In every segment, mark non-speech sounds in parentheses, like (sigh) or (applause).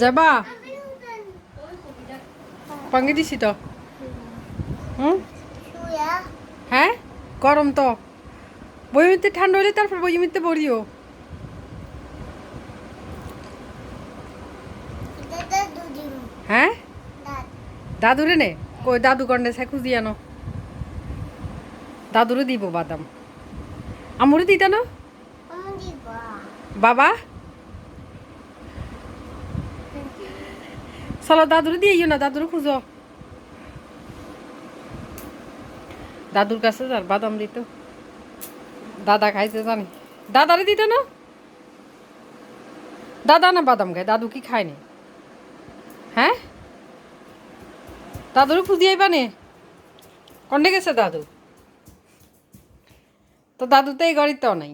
যাবা? পাঙ্গি দিছি তো। হুম? হ্যাঁ? গরম তো। বইমিতে ঠান্ডা হলে তারপর বইমিতে পড়িও। দুদিন হ্যাঁ? দাদ দাদুরে নে। কই দাদু কন্ডে সে খুঁজি আনো। দাদুরে দিব বাদাম। আমরে দিতা না? বাবা? চলো দাদুরে দিয়ে না দাদুরে খুঁজো দাদুর কাছে যার বাদাম দিত দাদা খাইতে জানি দাদারে দিত না দাদা না বাদাম খায় দাদু কি খায়নি হ্যাঁ দাদুরে খুঁজিয়ে আইবা নে কন্ডে গেছে দাদু তো দাদু তো এই গড়িতেও নাই।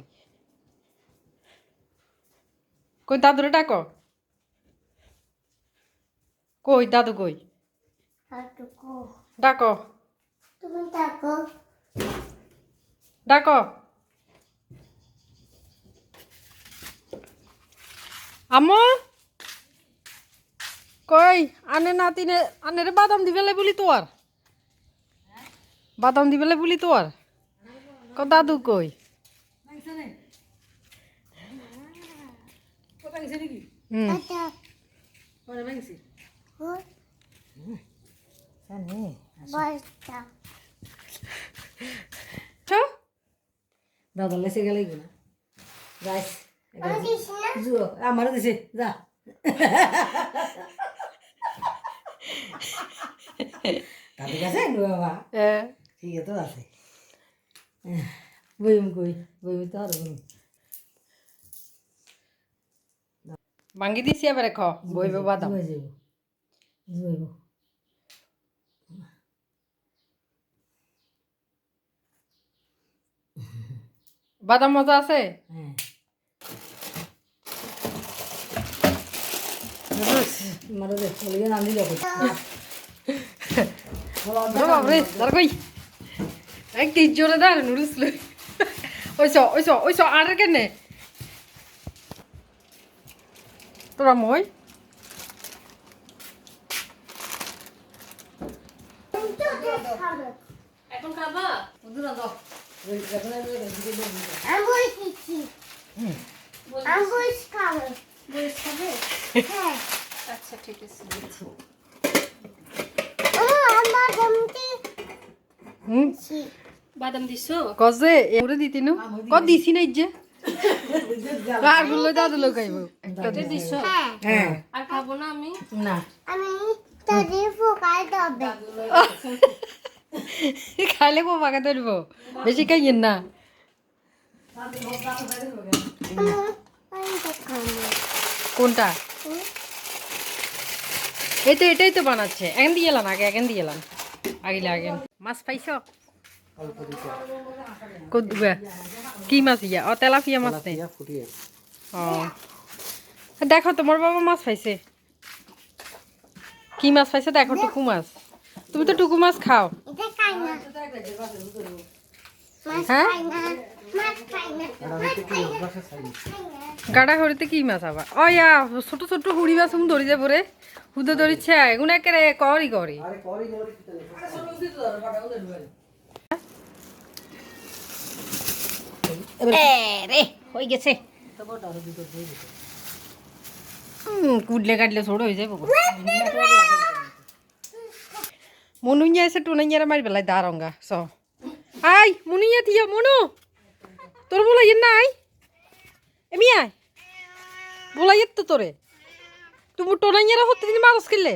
কই দাদুরে ডাকো? কই দাদু কই? ডাকো। ডাকো। আম্মু? কই আনে নাতিনে আনের বাদাম দিবেলে বলি তোর বাদাম দিবেলে বলি তোর ক দাদু কই? হুম। দাদা লেসে গেলে না। গাইস না? আমারও দিছে যা। তাদের কাছে বাবা। এ, ঠিক আছে তো আছে। বইম কই বইম তো আর বলুন ভাঙ্গি দিছি এবারে খ বইবে বাদাম। জুয়ে বাদাম মজা আছে? হ্যাঁ। দেখ চলে গেলে আমি যাব ওরে বাপরে একটি জোরে দাঁড় নুডলস ওইস ওইস ওইস আর কেনে? তোরা মই আমি বলছি আমি বলছি খাব বলছি খাবে হ্যাঁ আচ্ছা ঠিক আছে। বাদাম দিছো? কজে? এরে দিতি নু? ক দিছি। না যে? (laughs) আরগুলো দাদু লগাইব এটা দিছো। হ্যাঁ। হ্যাঁ। আর খাব না আমি? না। আমি তাদের ফোকাই দেবে। খাইলে কো পাকা ধরব কোনটা? এই এটাই তো বানাচ্ছে। এখন দিয়ে আগে, এখন দিয়ে মাছ পাইছ? কি মাছ ইয়া তেলাপিয়া মাছ দেখো, তোমার বাবা মাছ পাইছে। কি মাছ পাইছে? দেখো, টুকু মাছ। তুমি তো টুকু মাছ খাও। হ্যাঁ? গাড়া হরিতে কি মাছ আবার ও ইয়া ছোট ছোট হুড়ি মাছ হুম ধরি যাব রে হুদে ধরিছে এগুলো একেবারে করি করি। রে হয়ে গেছে। হুম, কুদলে কাটলে ছোট হয়ে যাব মনুইয়া এসে টুনাইয়ারা মারি বেলায় দা রঙ্গা স আই মনুইয়া থিয়া মনু তোর বলা ইয়ে নাই এমি আয় বলা ইয়ে তো তোরে তুমি টোনাইয়ারা হতে দিন মারস কিনলে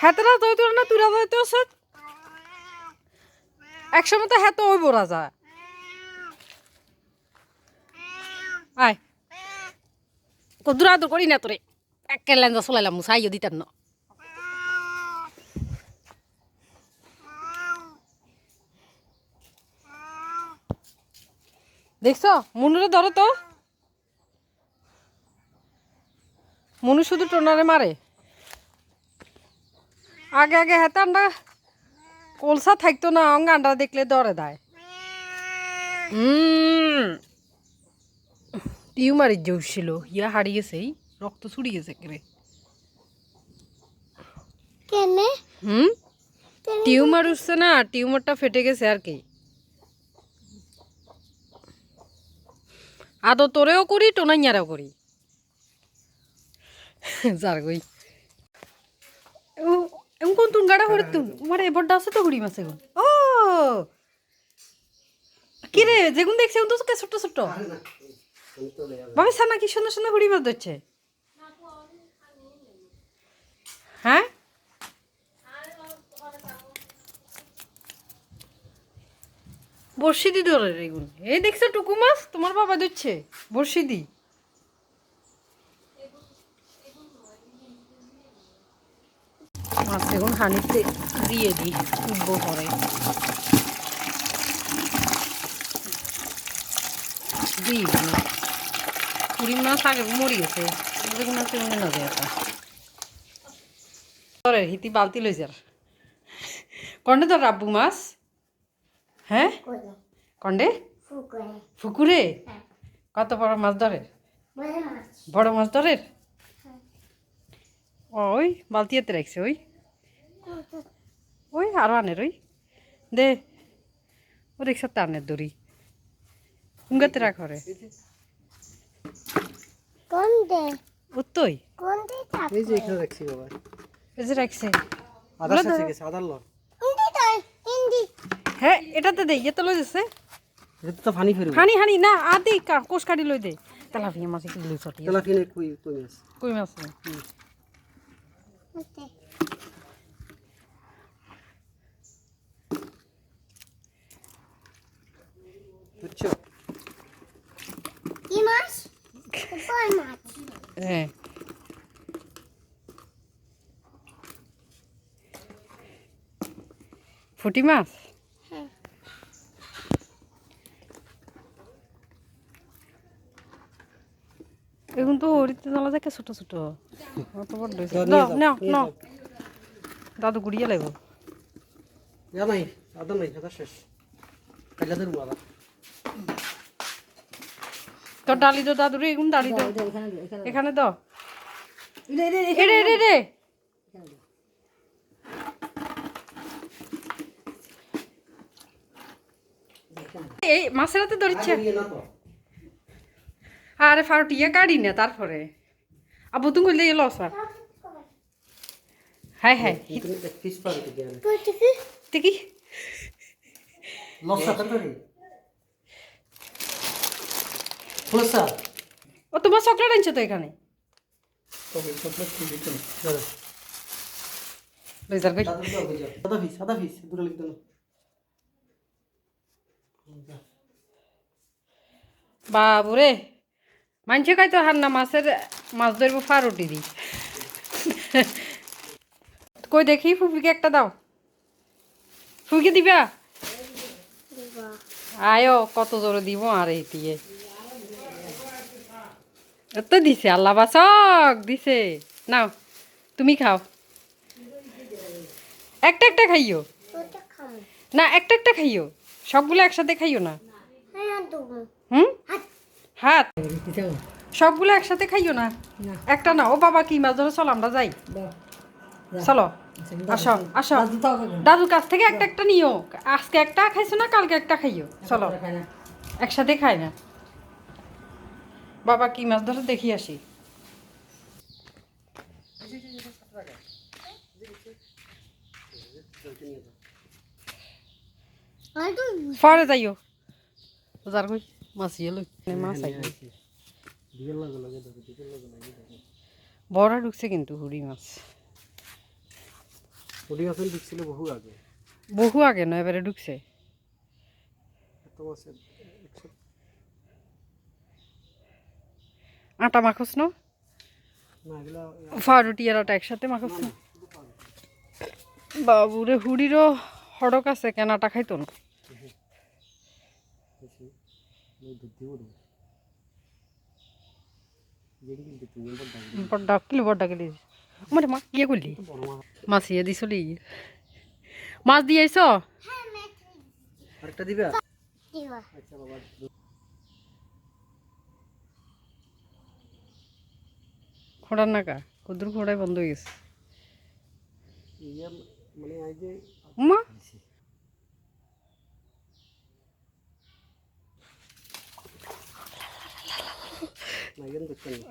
হাতেরা তো তোর না তুরা তো সত একসময় তো হাতে ওই বড়া যা আয় কদ্দুর আদর করি না তোরে একে লেঞ্জা চলাইলাম মুসাইও দিতাম না দেখছ? মনুরে ধরো তো। মনু শুধু টোনারে মারে। আগে আগে হেতানটা কলসা থাকতো না অঙ্গ আন্ডা দেখলে দরে দেয়। টিউমারের যে ছিল ইয়া হারিয়েছে রক্ত ছুড়িয়েছে কেরে হুম? টিউমার উঠছে না টিউমারটা ফেটে গেছে আর কি। আদো তোরেও করি, টোনাইয়ারাও করি? যার গই এমন কোন তুন গাড়া করে তুন? মানে বড্ডা আছে তো হুড়ি মাছ এগুন ও! কি রে যেগুন দেখছি তো ছোট ছোট ছোট বাবা, সানা কি সুন্দর সুন্দর হুড়ি মাছ ধরছে হ্যাঁ? বর্ষি দি ধরে এগুন এই দেখছ টুকু মাছ? তোমার বাবা দিচ্ছে বর্ষি দি মাছ এখন হানিতে দিয়ে দিই পরে। দিই কুড়ি মাস আগে মরি গেছে দেখুন আছে মনে না যায় হিতি বালতি লই যার। কন্ডে তোর রাব্বু মাছ। কন্ডে? ফুকরে। ফুকুরে? কত বড় মাছ ধরে? বড় মাছ। ধরে? ওই বালতিতে রাখছে ওই। ওই আরও আনের ওই। দে। ও রিক্সা টানের দড়ি। উঙ্গাতে রাখ রে কোন দে উত্তই কোন দে এই যে এখানে রাখছি বাবা। এই যে রাখছে। আদার সাথে গেছে আদার ল ইন্দি তাই ইন্দি। হ্যাঁ এটাতে দে ইয়ে তো যাচ্ছে। এটা তো ফানি ফেরবে হানি হানি না আদি কা- কোষ কাটি লই দে। তেলাপিয়া মাছ একটু লই চটি তেলা কিনে কই কই মাছ? কই মাছ। বুঝছ? কি মাছ? বল মাছ? হ্যাঁ ফুটি মাছ হ্যাঁ। এখন তো দেখে ছোট ছোট। অত বড় দাও, নাও নাও। দাদু গুড়িয়ে লাগবো নাই আদা নাই আদা শেষ। কাইলা ধরবো আদা তোর ডালি তো দাদুরে এখন ডালি তো এটা এখানে দে, এখানে এটা এটা এ রে রে রে এই মাছের হাতে ধরিচ্ছে। আরে ফারুটিয়া গাড়ি না তারপরে। আবু তুমি করলে এলো স্যার। হ্যাঁ হ্যাঁ। দেখি ও তোমার চকলেট আনছো তো এখানে? ফিস ফিস। লিখ বাবুরে। মানছে খাই তো হান্না মাছের মাছ ধরব ফারুটি দি কই দেখি ফুফিকে একটা দাও। ফুফিকে দিবা? আয়ো কত জোরে দিব আর এই দিয়ে। এত দিছে আল্লাহ বাসক দিছে। নাও তুমি খাও। একটা একটা খাইও? না একটা একটা খাইও? সবগুলো একসাথে খাইও না? হ্যাঁ হুম? হাত। সবগুলো একসাথে খাইও না। একটা না ও বাবা কি মাছ ধরে? চলো আমরা যাই। চলো। আচ্ছা, আসো আসো। দাদুর কাছ থেকে একটা একটা নিও। আজকে একটা খাইছো না কালকে একটা খাইও? চলো। একসাথে খাই না। বাবা কি মাছ ধরে? দেখি আসি। পরে যাইও। যার কই? মাছ ইয়ে মাছ আই লাগে লাগে দাও বড় ঢুকছে কিন্তু হুড়ি মাছ। ওডি আসল দিছিল বহু আগে। বহু আগে নয় এবারে ঢুকছে। আটা মাখস না? না ফারুটি আর আটা একসাথে মাখস না? বাবুরে হুড়িরও হড়ক আছে কেন আটা খাইতো না বেশি ওই দুধ দিব দেবো যেদিন কিন্তু তুমি বড় দাম বড় ডাকলি। বড় ডাকলি মা কিয়ে করলি মাছ মাছ ইয়ে দিছলি? মাছ দিয়ে আইছ? আরেকটা দিবা? দিবা। আচ্ছা বাবা। নাকা কদ্দুর বন্ধ হয়ে গেছে। মা?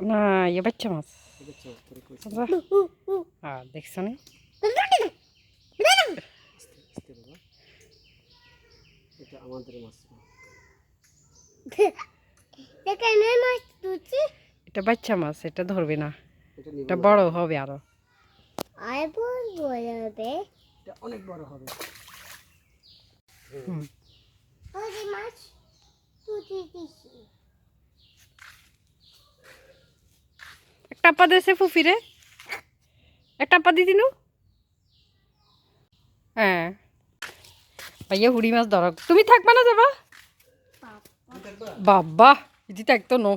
না ইয়ে ইয়ে বাচ্চা মাছ। হ্যাঁ দেখছ না এটা আমাদের মাছ এটা বাচ্চা মাছ এটা ধরবে না এটা বড় হবে আরও আর বল এটা অনেক বড় হবে হুম। মাছ তুলছি দিছি একটা পা দেছে ফুফিরে। একটা পা দি দিনু। হ্যাঁ। ভাইয়া হুড়ি মাছ ধরক তুমি থাকবা না যাবা? বাবা, ইদি থাকতো নো।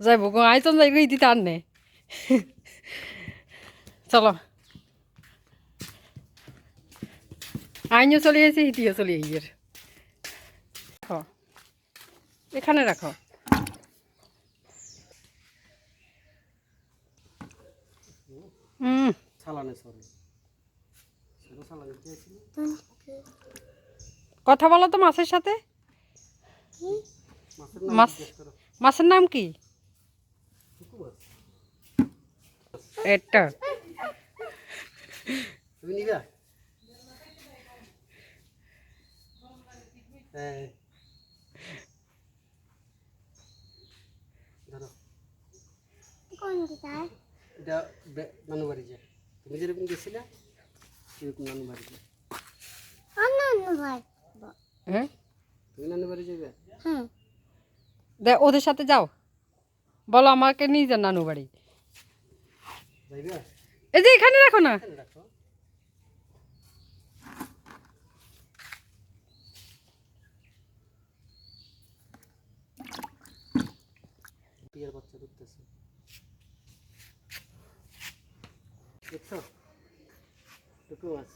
যাইব গো আইতন যাইব, ইদি তার নে। চলো। আইনও চলে গেছে ইতিও চলে গিয়ে এখানে রাখো। হুম। সরে। কথা বলো তো মাছের সাথে। মাছের নাম মাছ মাছের নাম কি? এটা। তুমি নিবা? হ্যাঁ। কোন দিকে? এটা নানু বাড়ি যায় তুমি যেরকম গেছিলে সেরকম নানু বাড়ি যায় হ্যাঁ? তুমি নানু বাড়ি যাবে ওদের সাথে যাও। বলো আমাকে নিয়ে যান নানু বাড়ি এই যে এখানে রাখো না। এখানে বাচ্চা। দেখছ? টুকু মাছ